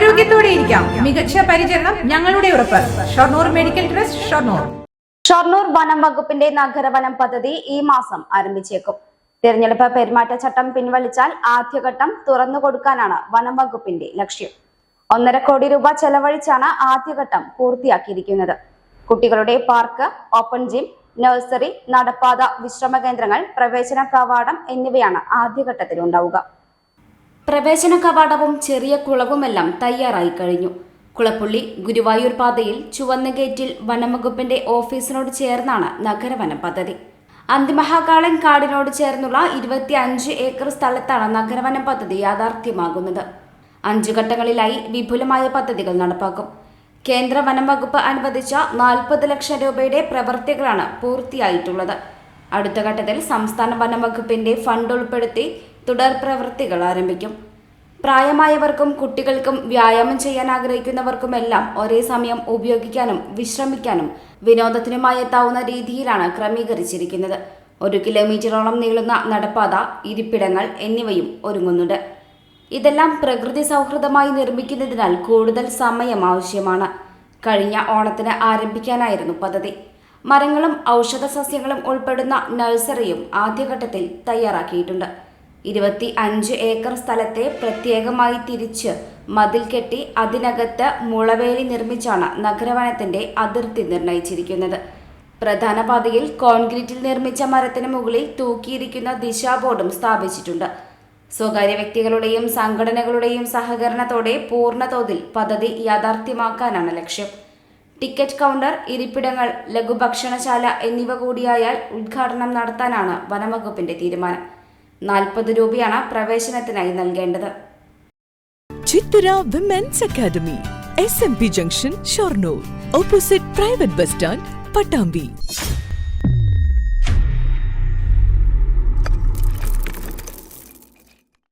ആരോഗ്യത്തോടെ ഇരിക്കാം. മികച്ച പരിചരണം ഞങ്ങളുടെ ഉറപ്പ്. Shoranur medical trust Shoranur. Shoranur വനം വകുപ്പിന്റെ നഗരവനം പദ്ധതി ഈ മാസം ആരംഭിച്ചേക്കും. തിരഞ്ഞെടുപ്പ് പെരുമാറ്റച്ചട്ടം പിൻവലിച്ചാൽ ആദ്യഘട്ടം തുറന്നു കൊടുക്കാനാണ് വനം വകുപ്പിന്റെ ലക്ഷ്യം. ഒന്നര കോടി രൂപ ചെലവഴിച്ചാണ് ആദ്യഘട്ടം പൂർത്തിയാക്കിയിരിക്കുന്നത്. കുട്ടികളുടെ പാർക്ക് ഓപ്പൺ ജിം നഴ്സറി നടപ്പാത വിശ്രമ കേന്ദ്രങ്ങൾ പ്രവേശന കവാടം എന്നിവയാണ് ആദ്യഘട്ടത്തിൽ ഉണ്ടാവുക പ്രവേശന കവാടവും ചെറിയ കുളവുമെല്ലാം തയ്യാറായി കഴിഞ്ഞു. കുളപ്പുള്ളി ഗുരുവായൂർ പാതയിൽ ചുവന്ന ഗേറ്റിൽ വനംവകുപ്പിന്റെ ഓഫീസിനോട് ചേർന്നാണ് നഗരവനം പദ്ധതി. അന്തിമഹാകാളൻ കാടിനോട് ചേർന്നുള്ള ഇരുപത്തി അഞ്ച് ഏക്കർ സ്ഥലത്താണ് നഗരവനം പദ്ധതി യാഥാർത്ഥ്യമാകുന്നത്. അഞ്ചു ഘട്ടങ്ങളിലായി വിപുലമായ പദ്ധതികൾ നടപ്പാക്കും. കേന്ദ്ര വനം വകുപ്പ് അനുവദിച്ച നാൽപ്പത് ലക്ഷം രൂപയുടെ പ്രവൃത്തികളാണ് പൂർത്തിയായിട്ടുള്ളത്. അടുത്ത ഘട്ടത്തിൽ സംസ്ഥാന വനം വകുപ്പിന്റെ ഫണ്ട് ഉൾപ്പെടുത്തി തുടർ പ്രവൃത്തികൾ ആരംഭിക്കും. പ്രായമായവർക്കും കുട്ടികൾക്കും വ്യായാമം ചെയ്യാൻ ആഗ്രഹിക്കുന്നവർക്കുമെല്ലാം ഒരേ സമയം ഉപയോഗിക്കാനും വിശ്രമിക്കാനും വിനോദത്തിനുമായി എത്താവുന്ന രീതിയിലാണ് ക്രമീകരിച്ചിരിക്കുന്നത്. ഒരു കിലോമീറ്ററോളം നീളുന്ന നടപ്പാത ഇരിപ്പിടങ്ങൾ എന്നിവയും ഒരുങ്ങുന്നുണ്ട്. ഇതെല്ലാം പ്രകൃതി സൗഹൃദമായി നിർമ്മിക്കുന്നതിനാൽ കൂടുതൽ സമയം ആവശ്യമാണ്. കഴിഞ്ഞ ഓണത്തിന് ആരംഭിക്കാനായിരുന്നു പദ്ധതി. മരങ്ങളും ഔഷധ സസ്യങ്ങളും ഉൾപ്പെടുന്ന നഴ്സറിയും ആദ്യഘട്ടത്തിൽ തയ്യാറാക്കിയിട്ടുണ്ട്. ഇരുപത്തി അഞ്ച് ഏക്കർ സ്ഥലത്തെ പ്രത്യേകമായി തിരിച്ച് മതിൽ കെട്ടി അതിനകത്ത് മുളവേലി നിർമ്മിച്ചാണ് നഗരവനത്തിന്റെ അതിർത്തി നിർണയിച്ചിരിക്കുന്നത്. പ്രധാന പാതയിൽ കോൺക്രീറ്റിൽ നിർമ്മിച്ച മരത്തിന് മുകളിൽ തൂക്കിയിരിക്കുന്ന ദിശാബോർഡും സ്ഥാപിച്ചിട്ടുണ്ട്. സ്വകാര്യ വ്യക്തികളുടെയും സംഘടനകളുടെയും സഹകരണത്തോടെ പൂർണതോതിൽ പദ്ധതി യാഥാർത്ഥ്യമാക്കാനാണ് ലക്ഷ്യം. ടിക്കറ്റ് കൗണ്ടർ ഇരിപ്പിടങ്ങൾ ലഘുഭക്ഷണശാല എന്നിവ കൂടിയായാൽ ഉദ്ഘാടനം നടത്താനാണ് വനംവകുപ്പിന്റെ തീരുമാനം. നാൽപ്പത് രൂപയാണ് പ്രവേശനത്തിനായി നൽകേണ്ടത്. Chithura women's academy S M P junction Shoranur opposite private bus stand Pattambi